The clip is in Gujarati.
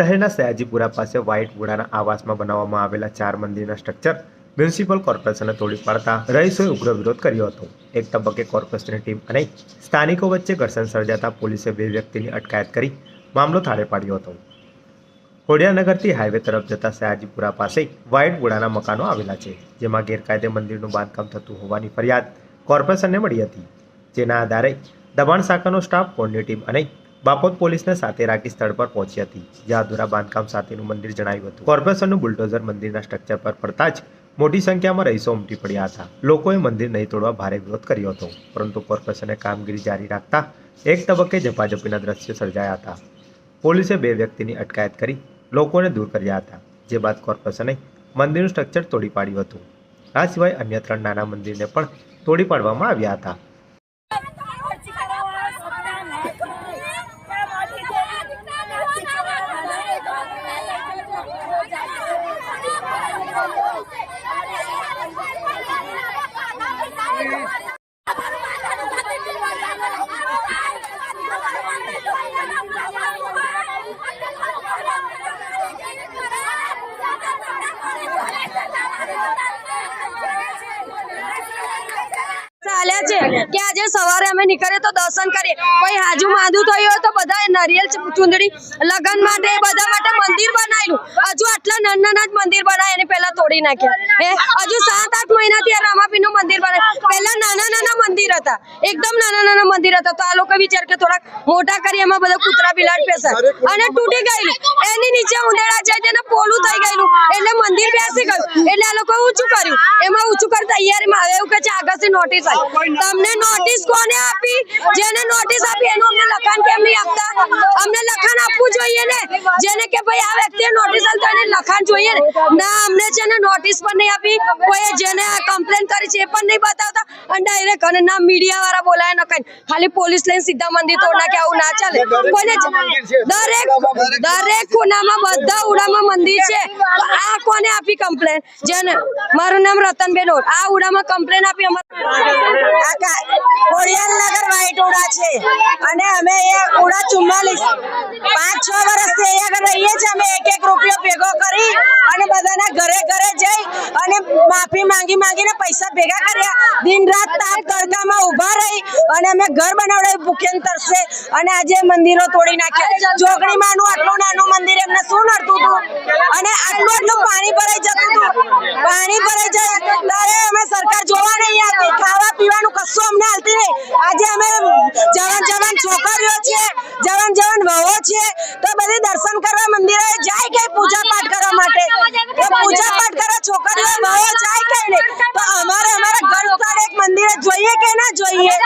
શહેરના સયાજીપુરા પાસે વ્હાઇટ વુડાના આવાસમાં બનાવવામાં આવેલા ચાર મંદિરના સ્ટ્રક્ચર મ્યુનિસિપલ કોર્પોરેશને તોડી પાડતા રહીશોએ ઉગ્ર વિરોધ કર્યો હતો. એક તબક્કે કોર્પોરેશનની ટીમ અને સ્થાનિકો વચ્ચે ઘર્ષણ સર્જાતા પોલીસે બે વ્યક્તિની અટકાયત કરી મામલો થાળે પાડ્યો હતો. હોડિયાનગરથી હાઈવે તરફ જતા સયાજીપુરા પાસે વ્હાઇટ વુડાના મકાનો આવેલા છે, જેમાં ગેરકાયદે મંદિરનું બાંધકામ થતું હોવાની ફરિયાદ કોર્પોરેશનને મળી હતી. જેના આધારે દબાણ શાખાનો સ્ટાફ ફોનની ટીમ અને બાપોદ પોલીસને સાથે રાખી સ્થળ પર પહોંચી હતી. જ્યાં અધૂરા બાંધકામ સાથેનું મંદિર જણાવ્યું હતું. કોર્પોરેશનનું બુલડોઝર મંદિરના સ્ટ્રક્ચર પર પડતા જ મોટી સંખ્યામાં રહીશો ઉમટી પડ્યા હતા. લોકોએ મંદિર નહીં તોડવા ભારે વિરોધ કર્યો હતો, પરંતુ કોર્પોરેશને કામગીરી જારી રાખતા એક તબક્કે ઝપાઝપીના દ્રશ્યો સર્જાયા હતા. પોલીસે બે વ્યક્તિની અટકાયત કરી લોકોને દૂર કર્યા હતા, જે બાદ કોર્પોરેશને મંદિરનું સ્ટ્રક્ચર તોડી પાડ્યું હતું. આ સિવાય અન્ય ત્રણ નાના મંદિરને પણ તોડી પાડવામાં આવ્યા હતા. ચાલ્યા છે? કે આજે સવારે અમે નીકળીએ તો દર્શન કરીએ. કોઈ હાજુ માદું થયું હોય તો બધા નારિયેલ ચુંદડી લગ્ન માટે બધા માટે મંદિર બનાવેલું હજુ આટલા નાના નાના જ મંદિર બનાવે એને પહેલા તોડી નાખ્યા. હે? હજુ સાત, આઠ મહિનાથી આ રામાપીનું મંદિર બનાવે પહેલા નાના નાના મંદિર હતા. એકદમ નાના નાના મંદિર હતા. તો આ લોકો વિચાર કે થોડાક મોટા કરી એમાં બધા કૂતરા બિલાડ પેસા. અને તૂટી ગયેલું. એની નીચે ઉંદેડા જાય તેને પોલું થઈ ગયેલું. એટલે મંદિર બેસી ગયું. એટલે આ લોકો ઊંચું કર્યું. એમાં ઊંચું કરતા તૈયારીમાં આવે એવું કે છે, આગળથી નોટિસ આવી તમને નોટિસ કોને આપી? જેને નોટિસ આપી, એનું અમને લખાણ કેમ નહીં આપતા? અમને જોઈએ ને? જેને કે ભાઈ આ વ્યક્તિએ નોટિસ તો એને લખાણ જોઈએ ને? ના અમને છે ને નોટિસ પણ નહીં આપી. કોઈ જેને કમ્પ્લેન કરી છે એ પણ નહીં બતાવતા. અને ડાયરેક્ટ અને ના મીડિયા વાળા બોલાય ન કઈ. ખાલી પોલીસ લઈને સીધા મંદિર તોડ નાખે આવું ના ચાલે. કોઈને દરેક દરેક ખૂણામાં બધા ઉડામાં મંદિર છે. આ કોને આપી કમ્પ્લેન જેને મારું નામ રતનબેન ઓર. આ ઉડામાં કમ્પ્લેન આપી અમારે અને અમે અહીંયા કુડા ચુમ્માલીસ. પાંચ, છ વર્ષથી અહીંયા રહીએ છીએ. અમે એક એક રૂપિયો ભેગો કરી અને બધાના ઘરે ઘરે જઈ અને માફી માંગી માંગીને પૈસા ભેગા કર્યા. દિન રાત તાપ તડકામાં ઊભા રહી અને અમે ઘર બનાવડાવી ભૂખ્યા તરસે અને આજે મંદિરો તોડી નાખ્યા. જોગણીમાંનું આટલું નાનું મંદિર એમને શું નડતું હતું? અને આટલું આટલું પાણી ભરાઈ જતું હતું. પાણી ભરાઈ જાય. ત્યારે અમે સરકાર જોવા નહીં આવતી. ખાવા પીવાનું કશું અમને હાલતી નહીં. આજે અમે છોકરીઓ છે, જવાન જવાન વહુઓ છે, તો બધી દર્શન કરવા મંદિરે જાય કે પૂજા પાઠ કરવા માટે તો પૂજા પાઠ કરવા છોકરીઓ, વહુઓ જાય કે નહીં તો અમારે અમારા ઘર સ્થળે એક મંદિરે જોઈએ કે ના જોઈએ?